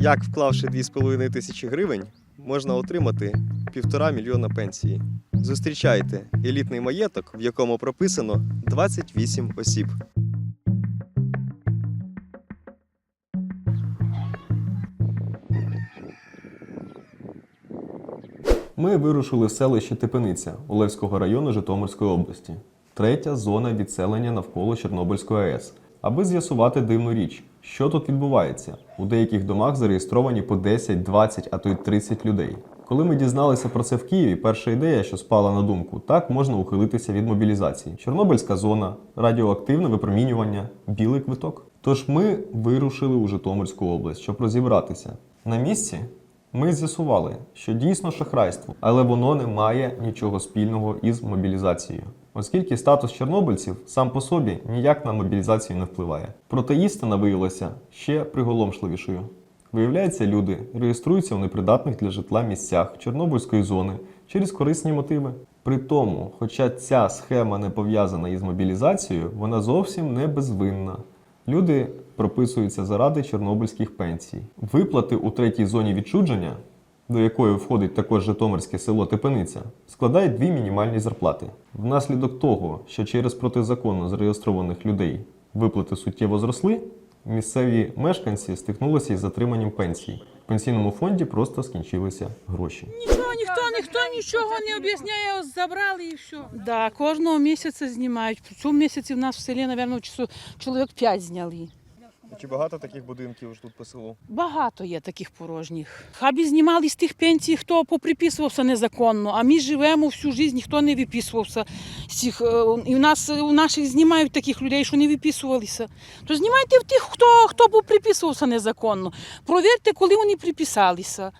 Як вклавши 2,5 тисячі гривень, можна отримати півтора мільйона пенсії. Зустрічайте елітний маєток, в якому прописано 28 осіб. Ми вирушили в селище Тепениця Олевського району Житомирської області, третя зона відселення навколо Чорнобильської АЕС, аби з'ясувати дивну річ, що тут відбувається. У деяких домах зареєстровані по 10, 20, а то й 30 людей. Коли ми дізналися про це в Києві, перша ідея, що спала на думку, так можна ухилитися від мобілізації. Чорнобильська зона, радіоактивне випромінювання, білий квиток. Тож ми вирушили у Житомирську область, щоб розібратися. На місці ми з'ясували, що дійсно шахрайство, але воно не має нічого спільного із мобілізацією, оскільки статус чорнобильців сам по собі ніяк на мобілізацію не впливає. Проте істина виявилася ще приголомшливішою. Виявляється, люди реєструються в непридатних для житла місцях Чорнобильської зони через корисні мотиви. При тому, хоча ця схема не пов'язана із мобілізацією, вона зовсім не безвинна. Люди прописуються заради чорнобильських пенсій. Виплати у третій зоні відчудження, до якої входить також Житомирське село Тепениця, складають дві мінімальні зарплати. Внаслідок того, що через протизаконно зареєстрованих людей виплати суттєво зросли, місцеві мешканці стикнулися із затриманням пенсій. В пенсійному фонді просто скінчилися гроші. Нічого, ніхто, ніхто нічого не об'ясняє, забрали і все. Да, кожного місяця знімають. В цьому місяці в нас в селі, мабуть, чоловік 5 зняли. Чи багато таких будинків тут по селу? Багато є таких порожніх. Хабі знімали з тих пенсій, хто поприписувався незаконно, а ми живемо всю життя, ніхто не виписувався. з цих, е, І в нас у наших знімають таких людей, що не виписувалися. То знімайте в тих, хто, хто поприписувався незаконно. Провірте, коли вони приписалися.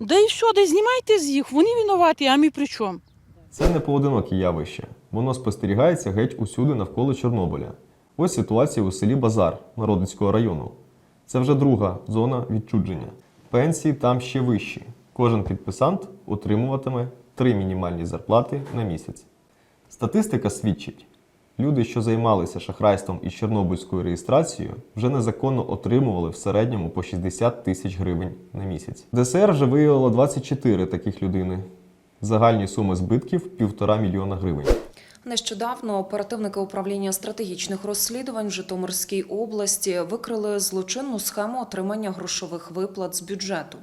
Да і що, да знімайте з їх, вони винуваті, а ми при чому? Це не поодиноке явище. Воно спостерігається геть усюди навколо Чорнобиля. Ось ситуація у селі Базар Народицького району. Це вже друга зона відчудження. Пенсії там ще вищі. Кожен підписант отримуватиме три мінімальні зарплати на місяць. Статистика свідчить, люди, що займалися шахрайством із чорнобильською реєстрацією, вже незаконно отримували в середньому по 60 тисяч гривень на місяць. ДСР вже виявило 24 таких людини. Загальні суми збитків півтора мільйона гривень. Нещодавно оперативники управління стратегічних розслідувань в Житомирській області викрили злочинну схему отримання грошових виплат з бюджету.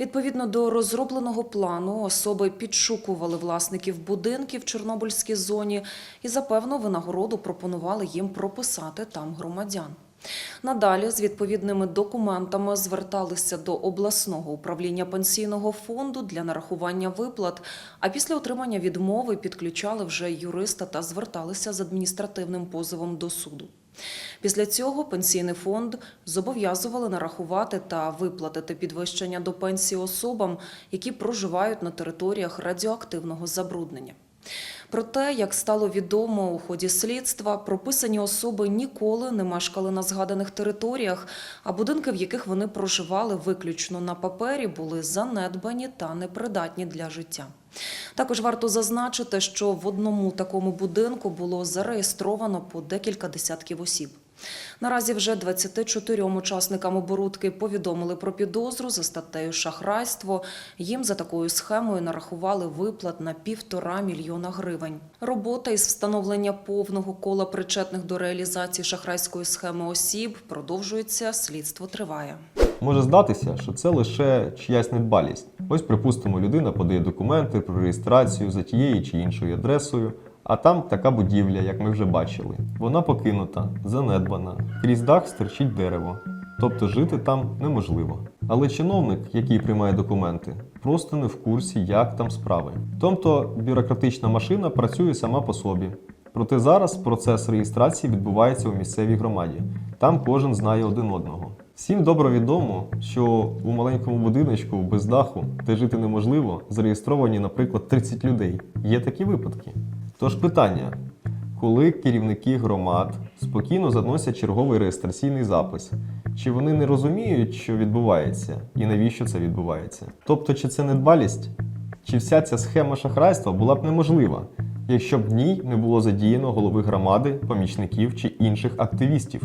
Відповідно до розробленого плану, особи підшукували власників будинків в Чорнобильській зоні і за певну винагороду пропонували їм прописати там громадян. Надалі з відповідними документами зверталися до обласного управління пенсійного фонду для нарахування виплат, а після отримання відмови підключали вже юриста та зверталися з адміністративним позовом до суду. Після цього пенсійний фонд зобов'язували нарахувати та виплатити підвищення до пенсії особам, які проживають на територіях радіоактивного забруднення. Проте, як стало відомо у ході слідства, прописані особи ніколи не мешкали на згаданих територіях, а будинки, в яких вони проживали виключно на папері, були занедбані та непридатні для життя. Також варто зазначити, що в одному такому будинку було зареєстровано по декілька десятків осіб. Наразі вже 24 учасникам оборудки повідомили про підозру за статтею шахрайство. Їм за такою схемою нарахували виплат на півтора мільйона гривень. Робота із встановлення повного кола причетних до реалізації шахрайської схеми осіб продовжується. Слідство триває. Може здатися, що це лише чиясь недбалість. Ось, припустимо, людина подає документи про реєстрацію за тією чи іншою адресою, а там така будівля, як ми вже бачили. Вона покинута, занедбана, крізь дах стирчить дерево. Тобто жити там неможливо. Але чиновник, який приймає документи, просто не в курсі, як там справи. Тобто бюрократична машина працює сама по собі. Проте зараз процес реєстрації відбувається у місцевій громаді. Там кожен знає один одного. Всім добре відомо, що у маленькому будиночку без даху, де жити неможливо, зареєстровані, наприклад, 30 людей. Є такі випадки. Тож питання: коли керівники громад спокійно заносять черговий реєстраційний запис, чи вони не розуміють, що відбувається, і навіщо це відбувається? Тобто, чи це недбалість, чи вся ця схема шахрайства була б неможлива, якщо б в ній не було задіяно голови громади, помічників чи інших активістів?